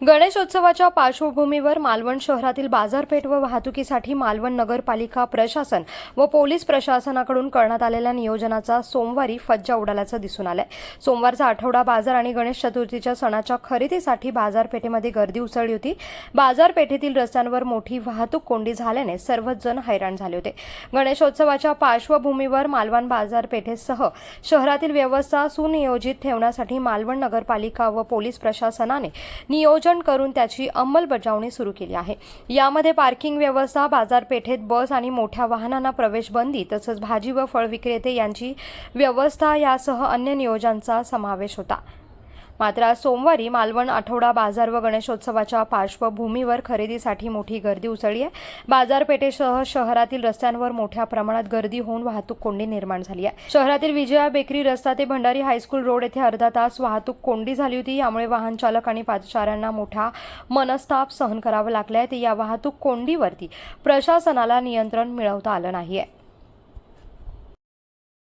गणेशोत्सवाच्या पार्श्वभूमीवर मालवण शहरातील बाजारपेठ व वाहतुकीसाठी मालवण नगरपालिका प्रशासन व पोलीस प्रशासनाकडून करण्यात आलेल्या नियोजनाचा सोमवारी फज्जा उडाल्याचं दिसून आलंय. सोमवारचा आठवडा बाजार आणि गणेश चतुर्थीच्या सणाच्या खरेदीसाठी बाजारपेठेमध्ये गर्दी उसळली होती. बाजारपेठेतील रस्त्यांवर मोठी वाहतूक कोंडी झाल्याने सर्वच जण हैराण झाले होते. गणेशोत्सवाच्या पार्श्वभूमीवर मालवण बाजारपेठेसह शहरातील व्यवस्था सुनियोजित ठेवण्यासाठी मालवण नगरपालिका व पोलीस प्रशासनाने नियोजन करून त्याची अंमलबजावणी सुरू केली आहे. यामध्ये पार्किंग व्यवस्था बाजारपेठेत बस आणि मोठ्या वाहनांना प्रवेश बंदी तसंच भाजी व फळ विक्रेते यांची व्यवस्था यासह अन्य नियोजनांचा समावेश होता. मात्र आज सोमवारी मालवण आठवडा बाजार व गणेशोत्सवाच्या पार्श्वभूमीवर खरेदीसाठी मोठी गर्दी उसळली आहे. बाजारपेठेसह शहरातील रस्त्यांवर मोठ्या प्रमाणात गर्दी होऊन वाहतूक कोंडी निर्माण झाली आहे. शहरातील विजया बेकरी रस्ता ते भंडारी हायस्कूल रोड येथे अर्धा तास वाहतूक कोंडी झाली होती. यामुळे वाहन चालक आणि पादचाऱ्यांना मोठा मनस्ताप सहन करावा लागला आहे. या वाहतूक कोंडीवरती प्रशासनाला नियंत्रण मिळवता आलं नाहीये.